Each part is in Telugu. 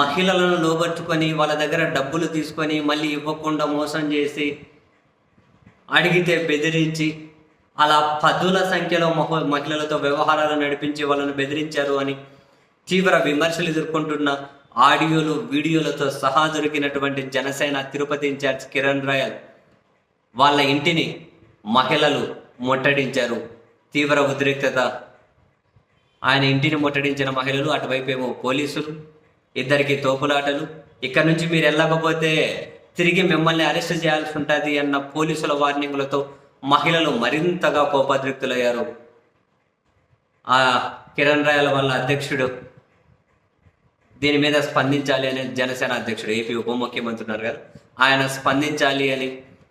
మహిళలను లోబర్చుకొని వాళ్ళ దగ్గర డబ్బులు తీసుకొని మళ్ళీ ఇవ్వకుండా మోసం చేసి అడిగితే బెదిరించి అలా పదుల సంఖ్యలో మహ మహిళలతో వ్యవహారాలు నడిపించి వాళ్ళని బెదిరించారు అని తీవ్ర విమర్శలు ఎదుర్కొంటున్న ఆడియోలు వీడియోలతో సహా దొరికినటువంటి జనసేన తిరుపతి ఇన్ఛార్జ్ కిరణ్ రాయల్ వాళ్ళ ఇంటిని మహిళలు ముట్టడించారు. తీవ్ర ఉద్రిక్తత. ఆయన ఇంటిని ముట్టడించిన మహిళలు అటువైపు ఏమో పోలీసులు ఇద్దరికి తోపులాటలు. ఇక్కడ నుంచి మీరు వెళ్ళకపోతే తిరిగి మిమ్మల్ని అరెస్ట్ చేయాల్సి ఉంటుంది అన్న పోలీసుల వార్నింగ్లతో మహిళలు మరింతగా కోపద్రిక్తులయ్యారు. ఆ కిరణ్ రాయల వల్ల అధ్యక్షుడు దీని మీద స్పందించాలి అని జనసేన అధ్యక్షుడు ఏపీ ఉప ముఖ్యమంత్రి ఉన్నారు కదా. ఆయన స్పందించాలి అని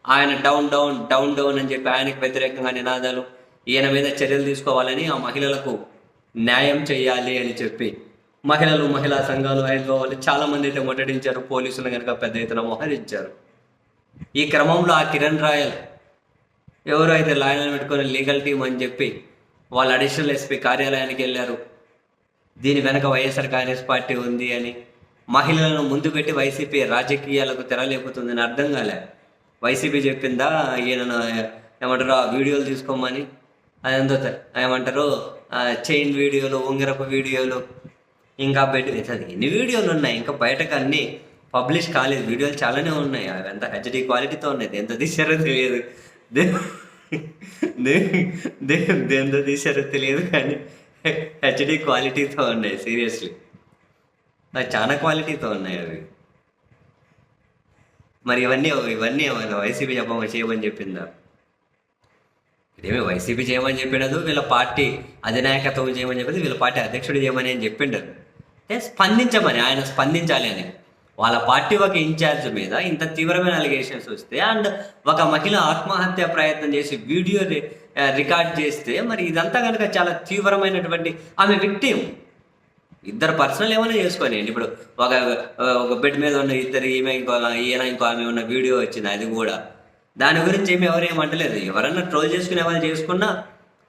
ఆయన డౌన్ డౌన్ డౌన్ డౌన్ అని చెప్పి ఆయనకు వ్యతిరేకంగా నినాదాలు ఈయన మీద చర్యలు తీసుకోవాలని ఆ మహిళలకు న్యాయం చేయాలి అని చెప్పి మహిళలు మహిళా సంఘాలు హైదరాబాద్ చాలా మంది అయితే ముట్టడించారు. పోలీసులు కనుక పెద్ద ఎత్తున మోహరించారు. ఈ క్రమంలో ఆ కిరణ్ రాయల్ ఎవరు అయితే లాయర్లను పెట్టుకొని లీగల్ టీం అని చెప్పి వాళ్ళు అడిషనల్ ఎస్పీ కార్యాలయానికి వెళ్ళారు. దీని వెనక వైఎస్ఆర్ కాంగ్రెస్ పార్టీ ఉంది అని మహిళలను ముందు పెట్టి వైసీపీ రాజకీయాలకు తెరలేపుతుందని అర్థం కాలే. వైసీపీ చెప్పిందా ఈయన ఏమంటారు ఆ వీడియోలు తీసుకోమని? అదంతా ఏమంటారు చైన్ వీడియోలు ఉంగరపు వీడియోలు ఇంకా బయట అది. ఎన్ని వీడియోలు ఉన్నాయి? ఇంకా బయటకు అన్ని పబ్లిష్ కాలేదు. వీడియోలు చాలానే ఉన్నాయి. అవి ఎంత హెచ్డి క్వాలిటీతో ఉన్నాయి ఎంత తీశారో తెలియదు. దే- దే- దే- దేంతో తీశారో తెలియదు కానీ హెచ్డి క్వాలిటీతో ఉన్నాయి సీరియస్లీ. అది చాలా క్వాలిటీతో ఉన్నాయి అవి. మరి ఇవన్నీ ఇవన్నీ ఏమైనా వైసీపీ చెప్పమని చేయమని చెప్పిందా? ఇదేమి వైసీపీ చేయమని చెప్పినదు వీళ్ళ పార్టీ అధినాయకత్వం చేయమని చెప్పింది వీళ్ళ పార్టీ అధ్యక్షుడు చేయమని అని చెప్పిండరు అంటే స్పందించమని ఆయన స్పందించాలి అని. వాళ్ళ పార్టీ ఒక ఇన్ఛార్జ్ మీద ఇంత తీవ్రమైన అలిగేషన్స్ వస్తే అండ్ ఒక మహిళ ఆత్మహత్య ప్రయత్నం చేసి వీడియో రి- రికార్డ్ చేస్తే మరి ఇదంతా కనుక చాలా తీవ్రమైనటువంటి ఆమె విక్టిమ్ ఇద్దరు పర్సనల్ ఏమైనా చేసుకోని ఇప్పుడు ఒక ఒక బెడ్ మీద ఉన్న ఇద్దరు ఈమె ఇంకో ఈయన ఇంకో ఆమె ఉన్న వీడియో వచ్చింది అది కూడా. దాని గురించి ఏమి ఎవరు ఏమంటలేదు ఎవరన్నా ట్రోల్ చేసుకునే వాళ్ళు చేసుకున్నా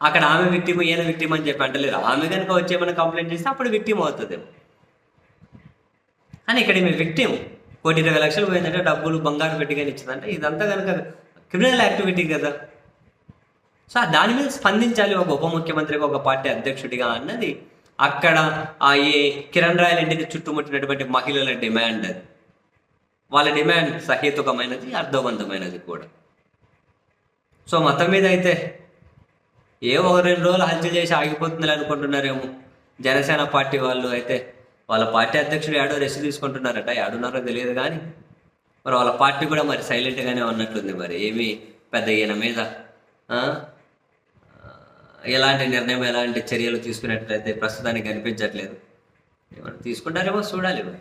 అక్కడ ఆమె విక్టిమ్ ఈయన విక్టిమ్ అని చెప్పి అంటలేరు. ఆమె కనుక వచ్చేమైనా కంప్లైంట్ చేస్తే అప్పుడు విక్టిమ్ అవుతుంది కానీ ఇక్కడ ఈమె విక్టిమ్ కోటి ఇరవై లక్షలు పోయిందంటే డబ్బులు బంగారు పెట్టి కానీ ఇచ్చిందంటే ఇదంతా కనుక క్రిమినల్ యాక్టివిటీ కదా. సో దాని మీద స్పందించాలి ఒక ఉప ముఖ్యమంత్రిగా ఒక పార్టీ అధ్యక్షుడిగా అన్నది అక్కడ ఆ ఏ కిరణ్ రాయల్ ఇంటిని చుట్టుముట్టినటువంటి మహిళల డిమాండ్ అది. వాళ్ళ డిమాండ్ సహేతుకమైనది అర్థవంతమైనది కూడా. సో మతం మీద అయితే ఏ ఒక రెండు రోజులు హల్చల్ చేసి ఆగిపోతుంది అనుకుంటున్నారేమో. జనసేన పార్టీ వాళ్ళు అయితే వాళ్ళ పార్టీ అధ్యక్షుడు యాడో రెస్ట్ తీసుకుంటున్నారట యాడున్నారో తెలియదు కానీ మరి వాళ్ళ పార్టీ కూడా మరి సైలెంట్గానే ఉన్నట్లుంది మరి. ఏమీ పెద్ద ఈయన మీద ఎలాంటి నిర్ణయం ఎలాంటి చర్యలు తీసుకున్నట్లయితే ప్రస్తుతానికి కనిపించట్లేదు. ఏమైనా తీసుకుంటారేమో చూడాలి మరి.